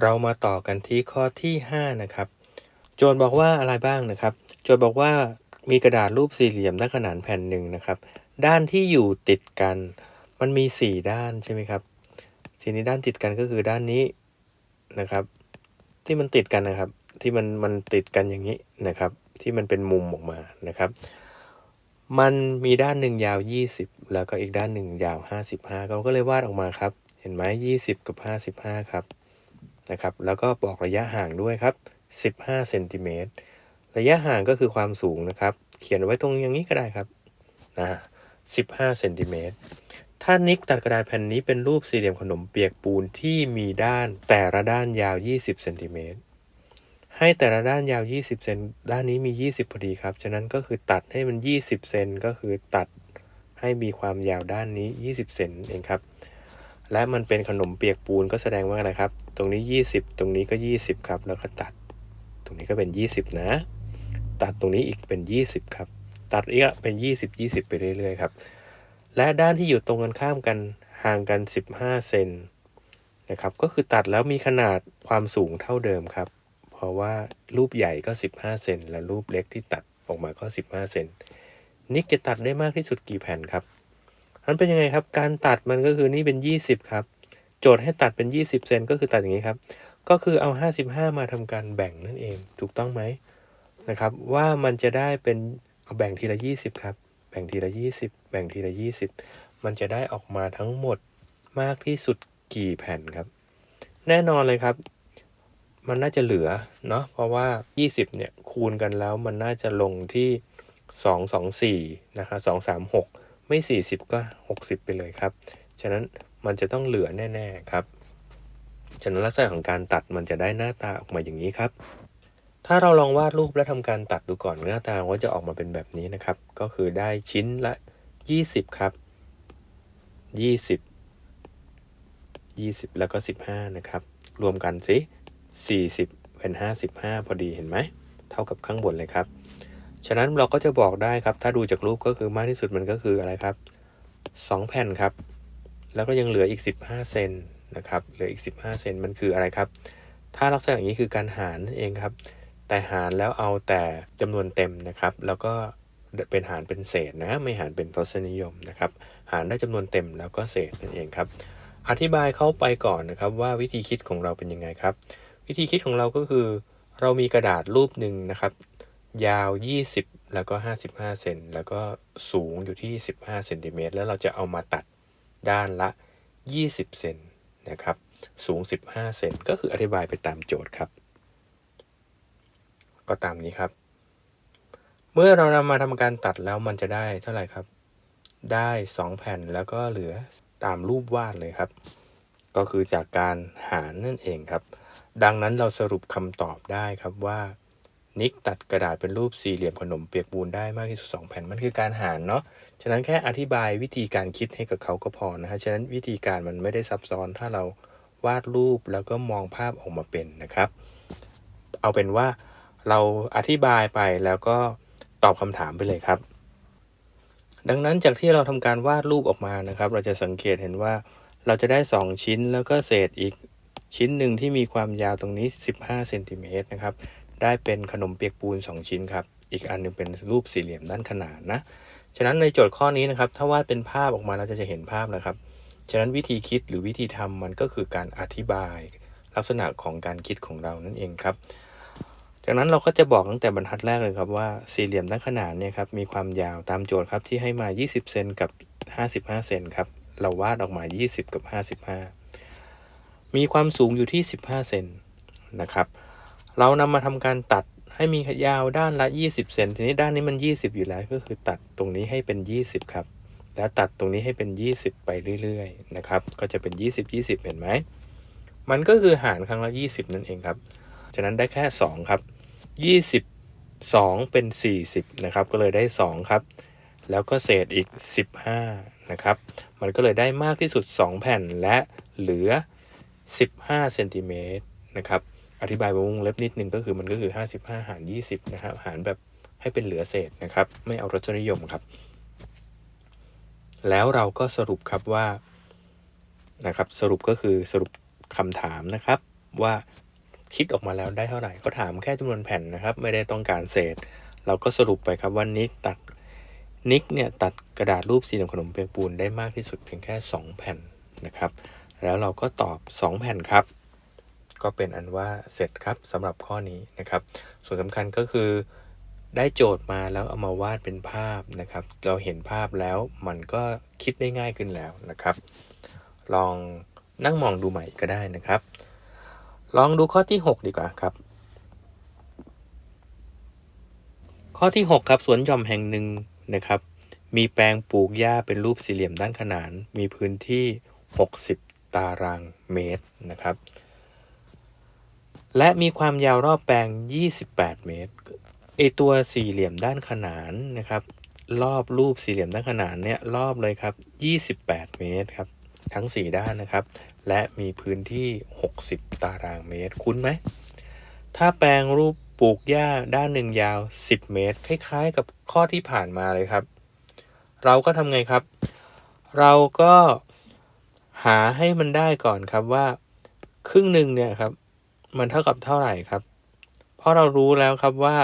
เรามาต่อกันที่ข้อที่5นะครับ โจทย์บอกว่าอะไรบ้างนะครับ โจทย์บอกว่ามีกระดาษรูปสี่เหลี่ยมด้านขนานแผ่นหนึ่งนะครับ ด้านที่อยู่ติดกัน มันมี 4 ด้านใช่ไหมครับ ทีนี้ด้านติดกันก็คือด้านนี้นะครับ ที่มันติดกันนะครับ ที่มันมันติดกันอย่างนี้นะครับ ที่มันเป็นมุมออกมานะครับ มันมีด้านหนึ่งยาว 20 แล้วก็อีกด้านหนึ่งยาว 55 เราก็เลยวาดออกมาครับ เห็นไหม20 กับ 55 ครับ นะครับ แล้วก็บอกระยะห่างด้วยครับ 15เซนติเมตร ระยะห่างก็คือความสูงนะครับ เขียนไว้ตรงอย่างนี้ก็ได้ครับนะ15เซนติเมตร ถ้านิกตัดกระดาษแผ่นนี้เป็นรูปสี่เหลี่ยมขนมเปียกปูนที่มีด้านแต่ละด้านยาว 20เซนติเมตร ให้แต่ละด้านยาว 20เซน ด้านนี้มี 20พอดีครับ ฉะนั้นก็คือตัดให้มัน 20 เซนก็คือตัดให้มีความยาวด้านนี้ 20 เซนเองครับ และมันเป็นขนมเปียกปูนก็แสดงว่าอะไรครับ ตรงนี้ 20 ตรงนี้ก็ 20 ครับ แล้วก็ตัด ตรงนี้ก็เป็น 20 นะ ตัดตรงนี้อีกเป็น 20 ครับ ตัดอีกเป็น 20 20 ไปเรื่อยๆครับ และด้านที่อยู่ตรงกันข้ามกันห่างกัน 15 เซนนะครับ ก็คือตัดแล้วมีขนาดความสูงเท่าเดิมครับ เพราะว่ารูปใหญ่ก็ 15 เซนและรูปเล็กที่ตัดออกมาก็ 15 เซนนิกจะตัดได้มากที่สุดกี่แผ่นครับ มันเป็นยังไงครับ การตัดมันก็คือนี่เป็น 20 ครับ โจทย์ให้ตัดเป็น 20 เซนก็คือตัดอย่างนี้ครับ ก็คือเอา 55 มาทำการแบ่งนั่นเอง ถูกต้องไหมนะครับ ว่ามันจะได้เป็นเอาแบ่งทีละ 20 ครับ แบ่งทีละ 20 แบ่งทีละ 20 มันจะได้ออกมาทั้งหมดมากที่สุดกี่แผ่นครับ แน่นอนเลยครับมันน่าจะเหลือเนาะเพราะว่า 20 เนี่ยคูณกันแล้วมันน่าจะลงที่ 2 2 4 นะครับ2 3 6 ไม่ 40 ก็ 60 ไปเลยครับ ฉะนั้นมันจะต้องเหลือแน่ๆครับ ฉะนั้นลักษณะของการตัดมันจะได้หน้าตาออกมาอย่างนี้ครับ ถ้าเราลองวาดรูปและทำการตัดดูก่อนหน้าตาก็จะออกมาเป็นแบบนี้นะครับ ก็คือได้ชิ้นละ 20 ครับ 20 20 แล้วก็ 15 นะครับ รวมกันสิ40 เป็น 55 พอดีเห็นไหม เท่ากับข้างบนเลยครับ ฉะนั้นเราก็จะบอกได้ครับ ถ้าดูจากรูปก็คือมากที่สุดมันก็คืออะไรครับ 2 แผ่นครับ แล้วก็ยังเหลืออีก 15 เซนนะครับ เหลืออีก 15 เซนมันคืออะไรครับ ถ้าลักษณะอย่างนี้คือการหารนั่นเองครับ แต่หารแล้วเอาแต่จำนวนเต็มนะครับ แล้วก็เป็นหารเป็นเศษนะ ไม่หารเป็นทศนิยมนะครับ หารได้จำนวนเต็มแล้วก็เศษนั่นเองครับ อธิบายเข้าไปก่อนนะครับว่าวิธีคิดของเราเป็นยังไงครับ วิธีคิดของเราก็คือ เรามีกระดาษรูปหนึ่งนะครับ ยาว 20 แล้วก็ 55 เซน แล้วก็สูงอยู่ที่ 15 เซนติเมตร แล้วเราจะเอามาตัดด้านละ 20 เซนนะครับ สูง 15 เซน ก็คืออธิบายไปตามโจทย์ครับ ก็ตามนี้ครับ เมื่อเรานำมาทำการตัดแล้วมันจะได้เท่าไหร่ครับ ได้ 2 แผ่นแล้วก็เหลือตามรูปวาดเลยครับ ก็คือจากการหารนั่นเองครับ ดังนั้นเราสรุปคำตอบได้ครับว่า นิกตัดกระดาษเป็นรูปสี่เหลี่ยมขนมเปียกปูนได้มากที่สุด 2 แผ่นมันคือการหารเนาะฉะนั้นแค่อธิบายวิธีการคิดให้กับเขาก็พอนะฮะฉะนั้นวิธีการมันไม่ได้ซับซ้อนถ้าเราวาดรูปแล้วก็มองภาพออกมาเป็นนะครับ เอาเป็นว่าเราอธิบายไปแล้วก็ตอบคำถามไปเลยครับ ดังนั้นจากที่เราทำการวาดรูปออกมานะครับ เราจะสังเกตเห็นว่าเราจะได้ 2 ชิ้นแล้วก็เศษอีกชิ้นหนึ่งที่มีความยาวตรงนี้ 15เซนติเมตรนะครับ ได้เป็นขนมเปียกปูน 2 ชิ้นครับ อีกอันหนึงเป็นรูปสี่เหลี่ยมด้านขนานนะ ฉะนั้นในโจทย์ข้อนี้นะครับ ถ้าวาดเป็นภาพออกมาเราจะจะเห็นภาพแล้วครับ ฉะนั้นวิธีคิดหรือวิธีทำมันก็คือการอธิบาย ลักษณะของการคิดของเรานั่นเองครับ จากนั้นเราก็จะบอกตั้งแต่บรรทัดแรกเลยครับว่าสี่เหลี่ยมด้านขนานเนี่ยครับมีความยาวตามโจทย์ครับที่ให้มา 20 เซนกับ 55 เซนครับ เราวาดออกมา 20 กับ 55 มีความสูงอยู่ที่ 15 เซนนะครับ เรานำมาทำการตัดให้มียาวด้านละ 20เซนทีนี้ด้านนี้มัน 20 อยู่แล้วก็คือตัดตรงนี้ให้เป็น 20 ครับแล้วตัดตรงนี้ให้เป็น 20 ไปเรื่อยๆนะครับ ก็จะเป็น 20 20 เห็นไหม มันก็คือหารครั้งละ 20 นั่นเองครับ ฉะนั้นได้แค่ 2 ครับ 22 เป็น 40 นะครับ ก็เลยได้ 2 ครับ แล้วก็เศษอีก 15 นะครับ มันก็เลยได้มากที่สุด 2 แผ่นและเหลือ 15 เซนติเมตรนะครับ อธิบายวงเล็บนิดนึงก็คือมันก็คือ 55 หาร 20 นะครับ หารแบบให้เป็นเหลือเศษนะครับ ไม่เอารสนิยมครับ แล้วเราก็สรุปครับว่านะครับ สรุปก็คือสรุปคำถามนะครับ ว่าคิดออกมาแล้วได้เท่าไหร่เขาถามแค่จำนวนแผ่นนะครับ ไม่ได้ต้องการเศษ เราก็สรุปไปครับว่านิกตัดนิกเนี่ยตัดกระดาษรูปสี่เหลี่ยมขนมเปียกปูนได้มากที่สุดเพียงแค่ 2 แผ่นนะครับ แล้วเราก็ตอบ 2 แผ่นครับ ก็เป็นอันว่าเสร็จครับสำหรับข้อนี้นะครับ ส่วนสำคัญก็คือได้โจทย์มาแล้วเอามาวาดเป็นภาพนะครับ เราเห็นภาพแล้วมันก็คิดได้ง่ายขึ้นแล้วนะครับ ลองนั่งมองดูใหม่ก็ได้นะครับ ลองดูข้อที่ 6 ดีกว่าครับ ข้อที่ 6 ครับสวนหย่อมแห่งหนึ่งนะครับ มีแปลงปลูกหญ้าเป็นรูปสี่เหลี่ยมด้านขนาน มีพื้นที่ 60 ตารางเมตรนะครับ และมีความยาวรอบแปลง 28 เมตรไอตัวสี่เหลี่ยมด้านขนานนะครับ รอบรูปสี่เหลี่ยมด้านขนานเนี่ยรอบเลยครับ 28 เมตรครับ ทั้ง 4 ด้านนะครับ และมีพื้นที่ 60 ตารางเมตร คุ้นไหม ถ้าแปลงรูปปลูกหญ้าด้านหนึ่งยาว 10 เมตร คล้ายๆ กับข้อที่ผ่านมาเลยครับ เราก็ทำไงครับ เราก็หาให้มันได้ก่อนครับว่า ครึ่งหนึ่งเนี่ยครับ มันเท่ากับเท่าไหร่ครับ เพราะเรารู้แล้วครับว่า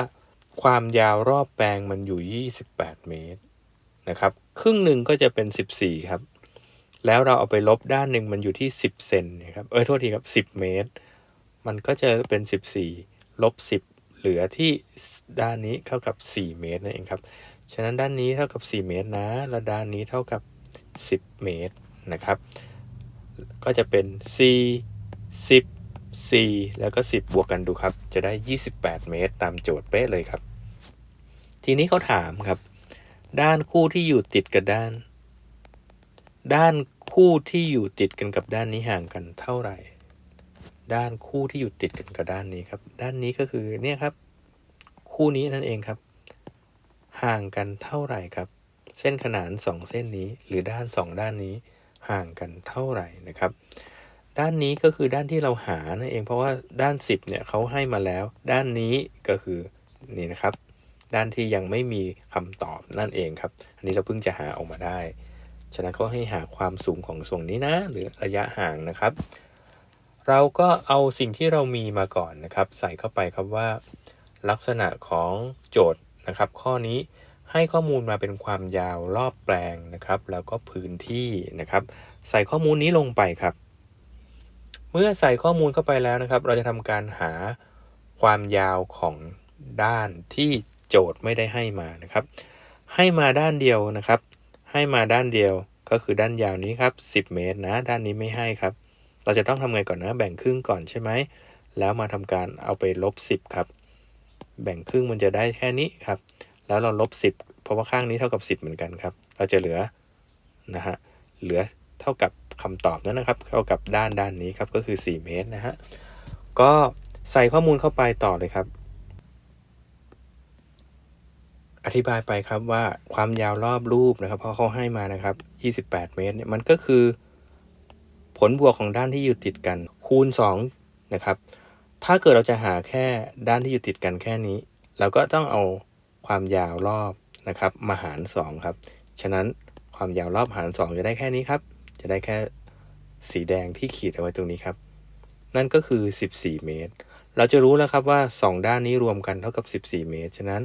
ความยาวรอบแปลงมันอยู่ 28 เมตรนะครับ ครึ่งหนึ่งก็จะเป็น 14 ครับ แล้วเราเอาไปลบด้านหนึ่งมันอยู่ที่ 10 เซนนะครับ เออโทษทีครับ 10 เมตร มันก็จะเป็น 14 ลบ 10 เหลือที่ด้านนี้เท่ากับ 4 เมตรนั่นเองครับ ฉะนั้นด้านนี้เท่ากับ 4 เมตรนะ แล้วด้านนี้เท่ากับ 10 เมตรนะครับ ก็จะเป็น 4 10 4 แล้วก็ 10 บวกกันดูครับ จะได้ 28 เมตร ตามโจทย์เป๊ะเลยครับ ทีนี้เขาถามครับ ด้านคู่ที่อยู่ติดกับด้าน ด้านคู่ที่อยู่ติดกันกับด้านนี้ห่างกันเท่าไหร่ ด้านคู่ที่อยู่ติดกันกับด้านนี้ครับ ด้านนี้ก็คือเนี่ยครับ คู่นี้นั่นเองครับ ห่างกันเท่าไหร่ครับ เส้นขนานสองเส้นนี้ หรือด้านสองด้านนี้ห่างกันเท่าไหร่นะครับ ด้านนี้ก็คือด้านที่เราหานั่นเอง เพราะว่าด้าน 10เนี่ยเขาให้มาแล้ว ด้านนี้ก็คือนี่นะครับ ด้านที่ยังไม่มีคำตอบนั่นเองครับ อันนี้เราเพิ่งจะหาออกมาได้ ฉะนั้นก็ให้หาความสูงของส่วนนี้นะ หรือระยะห่างนะครับ เราก็เอาสิ่งที่เรามีมาก่อนนะครับ ใส่เข้าไปครับว่า ลักษณะของโจทย์นะครับ ข้อนี้ให้ข้อมูลมาเป็นความยาวรอบแปลงนะครับ แล้วก็พื้นที่นะครับ ใส่ข้อมูลนี้ลงไปครับ เมื่อใส่ข้อมูลเข้าไปแล้วนะครับ เราจะทำการหาความยาวของด้านที่โจทย์ไม่ได้ให้มานะครับ ให้มาด้านเดียวนะครับ ให้มาด้านเดียวก็คือด้านยาวนี้ครับ 10 เมตรนะด้านนี้ไม่ให้ครับ เราจะต้องทำไงก่อนนะ แบ่งครึ่งก่อนใช่ไหมแล้วมาทำการเอาไปลบ 10 ครับ แบ่งครึ่งมันจะได้แค่นี้ครับ แล้วเราลบ 10 เพราะว่าข้างนี้เท่ากับ 10 เหมือนกันครับ เราจะเหลือนะฮะเหลือ เท่ากับคำตอบนั้นนะครับ เท่ากับด้านด้านนี้ครับก็คือ 4 เมตรนะฮะก็ใส่ข้อมูลเข้าไปต่อเลยครับ อธิบายไปครับว่าความยาวรอบรูปนะครับพราะเขาให้มานะครับ 28 เมตรเนี่ยมันก็คือ ผลบวกของด้านที่อยู่ติดกัน คูณ 2 นะครับ ถ้าเกิดเราจะหาแค่ด้านที่อยู่ติดกันแค่นี้ เราก็ต้องเอาความยาวรอบนะครับมาหาร 2 ครับ ฉะนั้นความยาวรอบหาร 2 จะได้แค่นี้ครับ จะได้แค่สีแดงที่ขีดเอาไว้ตรงนี้ครับ นั่นก็คือ 14 เมตร เราจะรู้แล้วครับว่า 2 ด้านนี้รวมกันเท่ากับ 14 เมตร ฉะนั้น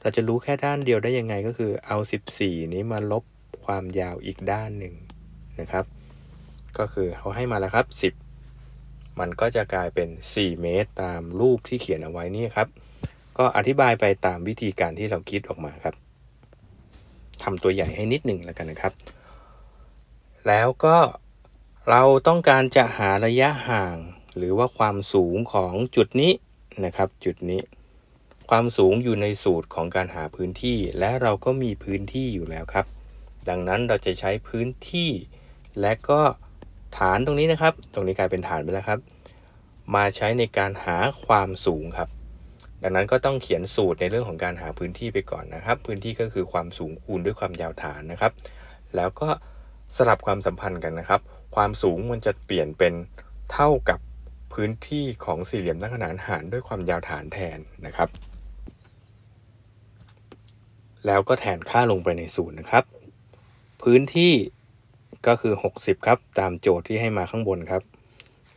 เราจะรู้แค่ด้านเดียวได้ยังไงก็คือเอา 14 นี้มาลบความยาวอีกด้านหนึ่งนะครับ ก็คือเขาให้มาแล้วครับ 10 มันก็จะกลายเป็น 4 เมตร ตามรูปที่เขียนเอาไว้นี่ครับ ก็อธิบายไปตามวิธีการที่เราคิดออกมาครับทำตัวใหญ่ให้นิดหนึ่งแล้วกันนะครับ แล้วก็เราต้องการจะหาระยะห่าง หรือว่าความสูงของจุดนี้นะครับ จุดนี้ ความสูงอยู่ในสูตรของการหาพื้นที่ และเราก็มีพื้นที่อยู่แล้วครับ ดังนั้นเราจะใช้พื้นที่ และก็ฐานตรงนี้นะครับ ตรงนี้กลายเป็นฐานไปแล้วครับ มาใช้ในการหาความสูงครับ ดังนั้นก็ต้องเขียนสูตรในเรื่องของการหาพื้นที่ไปก่อนนะครับ พื้นที่ก็คือความสูงคูณด้วยความยาวฐานนะครับ แล้วก็ สลับความสัมพันธ์กันนะครับ ความสูงมันจะเปลี่ยนเป็นเท่ากับพื้นที่ของสี่เหลี่ยมตั้งขนานหารด้วยความยาวฐานแทนนะครับ แล้วก็แทนค่าลงไปในสูตรนะครับ พื้นที่ก็คือ 60 ครับ ตามโจทย์ที่ให้มาข้างบนครับ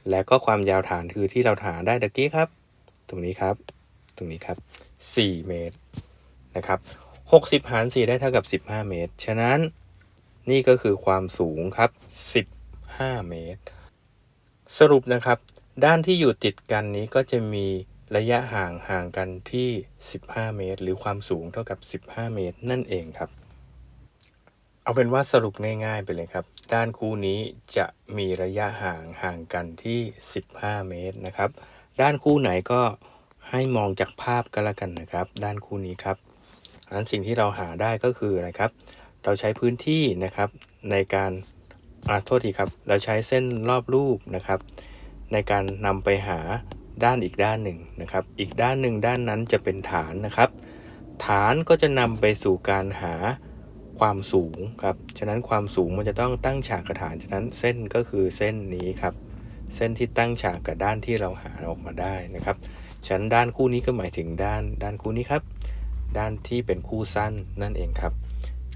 และก็ความยาวฐานคือที่เราหาได้ตะกี้ครับ ตรงนี้ครับ ตรงนี้ครับ 4 เมตรนะครับ 60 หาร 4 ได้เท่ากับ 15 เมตร ฉะนั้น นี่ก็คือความสูงครับ 15 เมตร สรุปนะครับ ด้านที่อยู่ติดกันนี้ก็จะมีระยะห่างห่างกันที่ 15 เมตร หรือความสูงเท่ากับ 15 เมตร นั่นเองครับ เอาเป็นว่าสรุปง่าย ๆ ไปเลยครับ ด้านคู่นี้จะมีระยะห่างห่างกันที่ 15 เมตรนะครับ ด้านคู่ไหนก็ให้มองจากภาพก็แล้วกันนะครับ ด้านคู่นี้ครับอันสิ่งที่เราหาได้ก็คืออะไรครับ เราใช้พื้นที่นะครับในการอ่าโทษทีครับ เราใช้เส้นรอบรูปนะครับ ในการนำไปหาด้านอีกด้านหนึ่งนะครับ อีกด้านหนึ่งด้านนั้นจะเป็นฐานนะครับ ฐานก็จะนำไปสู่การหาความสูงครับ ฉะนั้นความสูงมันจะต้องตั้งฉากกับฐาน ฉะนั้นเส้นก็คือเส้นนี้ครับ เส้นที่ตั้งฉากกับด้านที่เราหาออกมาได้นะครับ ฉะนั้นด้านคู่นี้ก็หมายถึงด้านด้านคู่นี้ครับ ด้านที่เป็นคู่สั้นนั่นเองครับ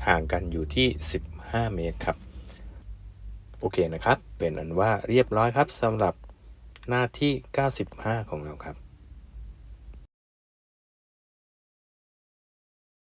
ห่างกันอยู่ที่ 15 เมตรครับ โอเคนะครับ เป็นอันว่าเรียบร้อยครับสำหรับหน้าที่ 95 ของเราครับ